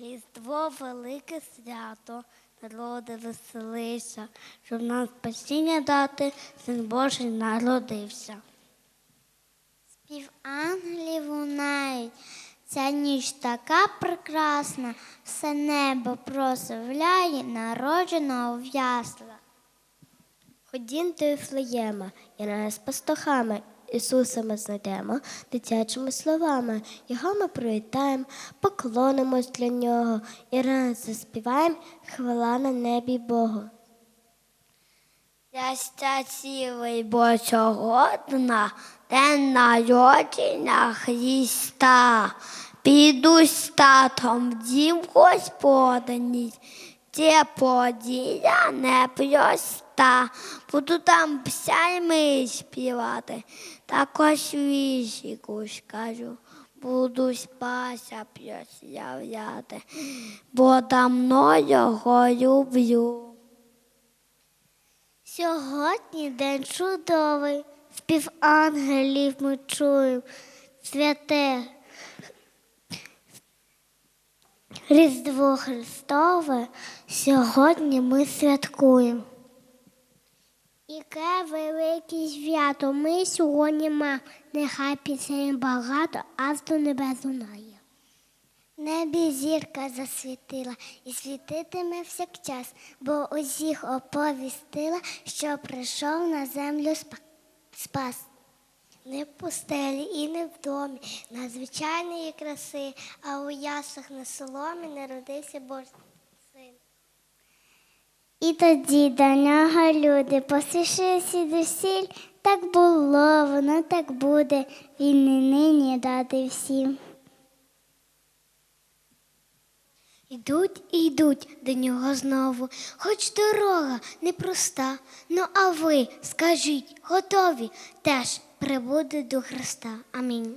Різдво велике свято, народи веселися, щоб нам спасіння дати, син Божий народився. Спів ангелів лунають, ця ніч така прекрасна, все небо прославляє народженого в яслах. Ходім до Ефлеєма, і нас з пастухами. Ісуса ми знайдемо дитячими словами. Його ми привітаємо, поклонимось для нього і раз заспіваємо хвала на небі Богу. Щастя цілий Божого дна, день народження Христа. Піду з татом в дім Господній, це подія непроста. Буду там псальми співати, також вісіку скажу. Буду спася прославляти, бо давно його люблю. Сьогодні день чудовий, спів ангелів ми чуємо, святе Різдво Христове сьогодні ми святкуємо. Яке велике свято ми сьогодні маємо, нехай пісень багато, аж до небес лунає. Небі зірка засвітила і світитиме всякчас, бо усіх оповістила, що прийшов на землю спа- спас. Не в пустелі і не в домі, надзвичайної краси, а у ясах на соломі народився Божий син. І тоді до нього люди посвішилися до сіль, так було, воно так буде, він і нині дати всім. Ідуть і йдуть до нього знову, хоч дорога непроста. Ну а ви скажіть, готові теж прибуде до Христа. Амінь.